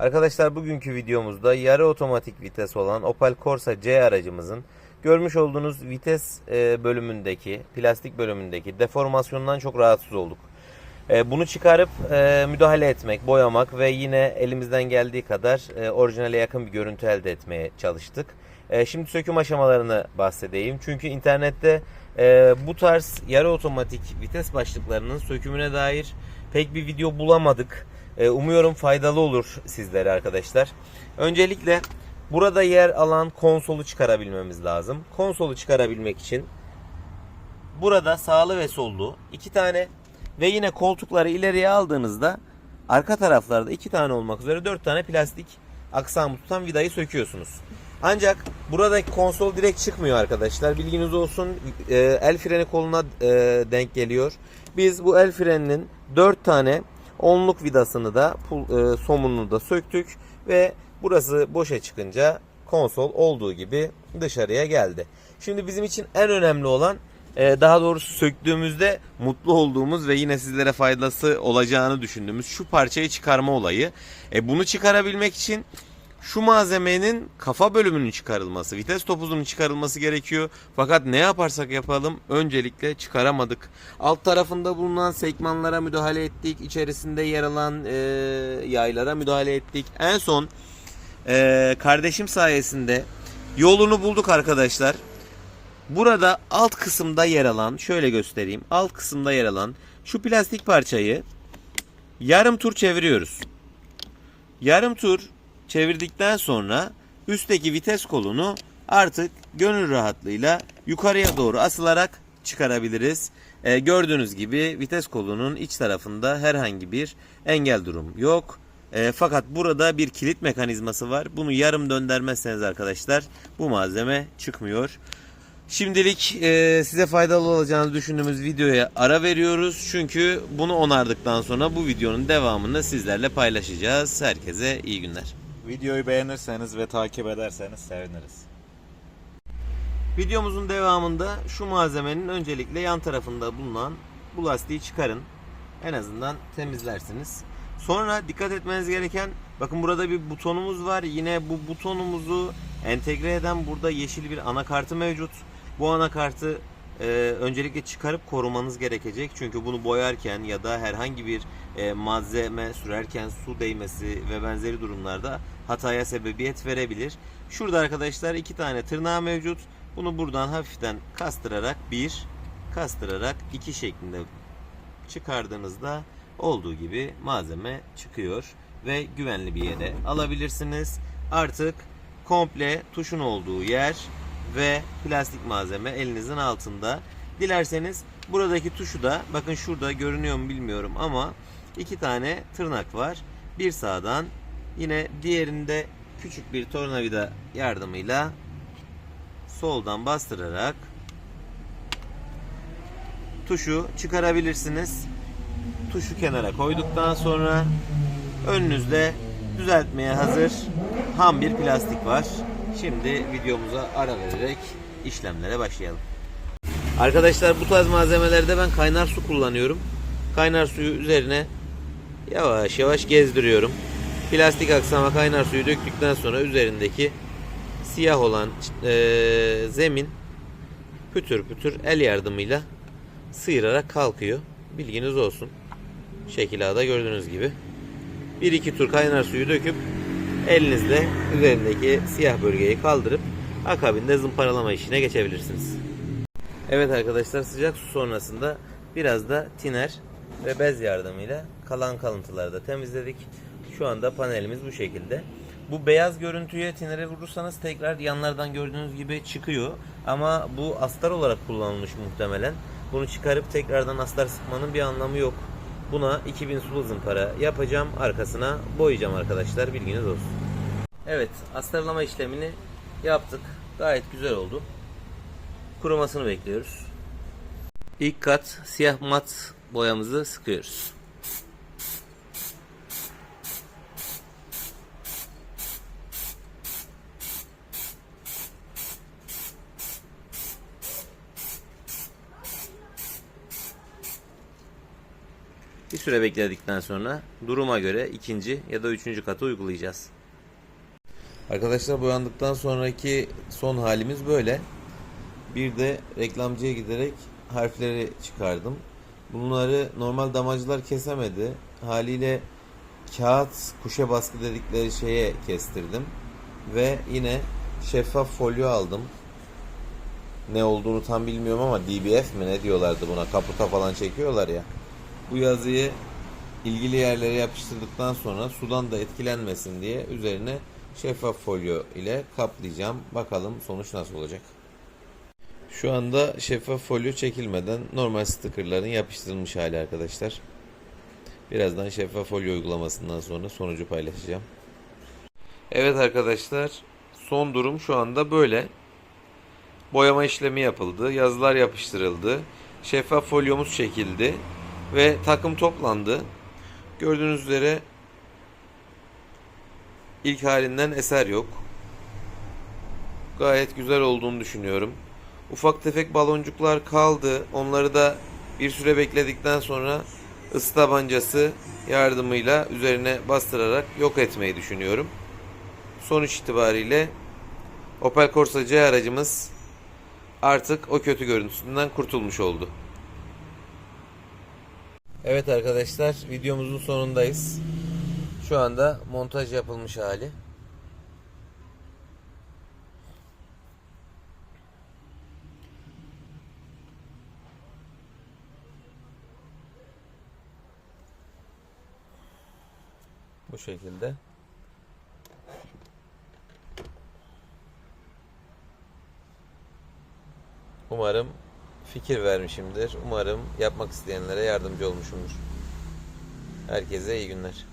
Arkadaşlar bugünkü videomuzda yarı otomatik vites olan Opel Corsa C aracımızın görmüş olduğunuz vites e, bölümündeki, plastik bölümündeki deformasyondan çok rahatsız olduk. E, Bunu çıkarıp e, müdahale etmek, boyamak ve yine elimizden geldiği kadar orijinale yakın bir görüntü elde etmeye çalıştık. Şimdi söküm aşamalarını bahsedeyim. Çünkü internette bu tarz yarı otomatik vites başlıklarının sökümüne dair pek bir video bulamadık. E, Umuyorum faydalı olur sizlere arkadaşlar. Öncelikle burada yer alan konsolu çıkarabilmemiz lazım. Konsolu çıkarabilmek için burada sağlı ve sollu iki tane ve yine koltukları ileriye aldığınızda arka taraflarda iki tane olmak üzere dört tane plastik aksamı tutan vidayı söküyorsunuz. Ancak buradaki konsol direkt çıkmıyor arkadaşlar. Bilginiz olsun e, el freni koluna e, denk geliyor. Biz bu el freninin dört tane onluk vidasını da e, somununu da söktük ve burası boşa çıkınca konsol olduğu gibi dışarıya geldi. Şimdi bizim için en önemli olan e, daha doğrusu söktüğümüzde mutlu olduğumuz ve yine sizlere faydası olacağını düşündüğümüz şu parçayı çıkarma olayı. E, bunu çıkarabilmek için şu malzemenin kafa bölümünün çıkarılması, vites topuzunun çıkarılması gerekiyor. Fakat ne yaparsak yapalım öncelikle çıkaramadık. Alt tarafında bulunan sekmanlara müdahale ettik. İçerisinde yer alan e, yaylara müdahale ettik. En son e, kardeşim sayesinde yolunu bulduk arkadaşlar. Burada alt kısımda yer alan, şöyle göstereyim. Alt kısımda yer alan şu plastik parçayı yarım tur çeviriyoruz. Yarım tur çevirdikten sonra üstteki vites kolunu artık gönül rahatlığıyla yukarıya doğru asılarak çıkarabiliriz. Ee, gördüğünüz gibi vites kolunun iç tarafında herhangi bir engel durum yok. Ee, fakat burada bir kilit mekanizması var. Bunu yarım döndürmezseniz arkadaşlar bu malzeme çıkmıyor. Şimdilik e, size faydalı olacağını düşündüğümüz videoya ara veriyoruz. Çünkü bunu onardıktan sonra bu videonun devamını sizlerle paylaşacağız. Herkese iyi günler. Videoyu beğenirseniz ve takip ederseniz seviniriz. Videomuzun devamında şu malzemenin öncelikle yan tarafında bulunan bu lastiği çıkarın. En azından temizlersiniz. Sonra dikkat etmeniz gereken bakın burada bir butonumuz var. Yine bu butonumuzu entegre eden burada yeşil bir anakartı mevcut. Bu anakartı e, öncelikle çıkarıp korumanız gerekecek. Çünkü bunu boyarken ya da herhangi bir e, malzeme sürerken su değmesi ve benzeri durumlarda hataya sebebiyet verebilir. Şurada arkadaşlar iki tane tırnağı mevcut. Bunu buradan hafiften kastırarak bir, kastırarak iki şeklinde çıkardığınızda olduğu gibi malzeme çıkıyor ve güvenli bir yere alabilirsiniz. Artık komple tuşun olduğu yer ve plastik malzeme elinizin altında. Dilerseniz buradaki tuşu da bakın şurada görünüyor mu bilmiyorum ama iki tane tırnak var. Bir sağdan yine diğerinde küçük bir tornavida yardımıyla soldan bastırarak tuşu çıkarabilirsiniz. Tuşu kenara koyduktan sonra önünüzde düzeltmeye hazır ham bir plastik var. Şimdi videomuza ara vererek işlemlere başlayalım. Arkadaşlar bu tarz malzemelerde ben kaynar su kullanıyorum. Kaynar suyu üzerine yavaş yavaş gezdiriyorum. Plastik aksama kaynar suyu döktükten sonra üzerindeki siyah olan eee, zemin pütür pütür el yardımıyla sıyırarak kalkıyor. Bilginiz olsun. Şekil A'da gördüğünüz gibi. Bir iki tur kaynar suyu döküp elinizle üzerindeki siyah bölgeyi kaldırıp akabinde zımparalama işine geçebilirsiniz. Evet arkadaşlar sıcak su sonrasında biraz da tiner ve bez yardımıyla kalan kalıntıları da temizledik. Şu anda panelimiz bu şekilde. Bu beyaz görüntüye tinere vurursanız tekrar yanlardan gördüğünüz gibi çıkıyor. Ama bu astar olarak kullanılmış muhtemelen. Bunu çıkarıp tekrardan astar sıkmanın bir anlamı yok. Buna 2000 sulu zımpara yapacağım. Arkasına boyayacağım arkadaşlar. Bilginiz olsun. Evet astarlama işlemini yaptık. Gayet güzel oldu. Kurumasını bekliyoruz. İlk kat siyah mat boyamızı sıkıyoruz. Bir süre bekledikten sonra duruma göre ikinci ya da üçüncü katı uygulayacağız. Arkadaşlar boyandıktan sonraki son halimiz böyle. Bir de reklamcıya giderek harfleri çıkardım. Bunları normal damacılar kesemedi. Haliyle kağıt kuşe baskı dedikleri şeye kestirdim. Ve yine şeffaf folyo aldım. Ne olduğunu tam bilmiyorum ama DBF mi ne diyorlardı buna kaputa falan çekiyorlar ya. Bu yazıyı ilgili yerlere yapıştırdıktan sonra sudan da etkilenmesin diye üzerine şeffaf folyo ile kaplayacağım. Bakalım sonuç nasıl olacak. Şu anda şeffaf folyo çekilmeden normal stickerların yapıştırılmış hali arkadaşlar. Birazdan şeffaf folyo uygulamasından sonra sonucu paylaşacağım. Evet arkadaşlar son durum şu anda böyle. Boyama işlemi yapıldı, yazılar yapıştırıldı, şeffaf folyomuz çekildi ve takım toplandı. Gördüğünüz üzere ilk halinden eser yok. Gayet güzel olduğunu düşünüyorum. Ufak tefek baloncuklar kaldı. Onları da bir süre bekledikten sonra ısı tabancası yardımıyla üzerine bastırarak yok etmeyi düşünüyorum. Sonuç itibariyle Opel Corsa C aracımız artık o kötü görüntüsünden kurtulmuş oldu. Evet arkadaşlar videomuzun sonundayız. Şu anda montaj yapılmış hali. Bu şekilde. Umarım fikir vermişimdir. Umarım yapmak isteyenlere yardımcı olmuşumdur. Herkese iyi günler.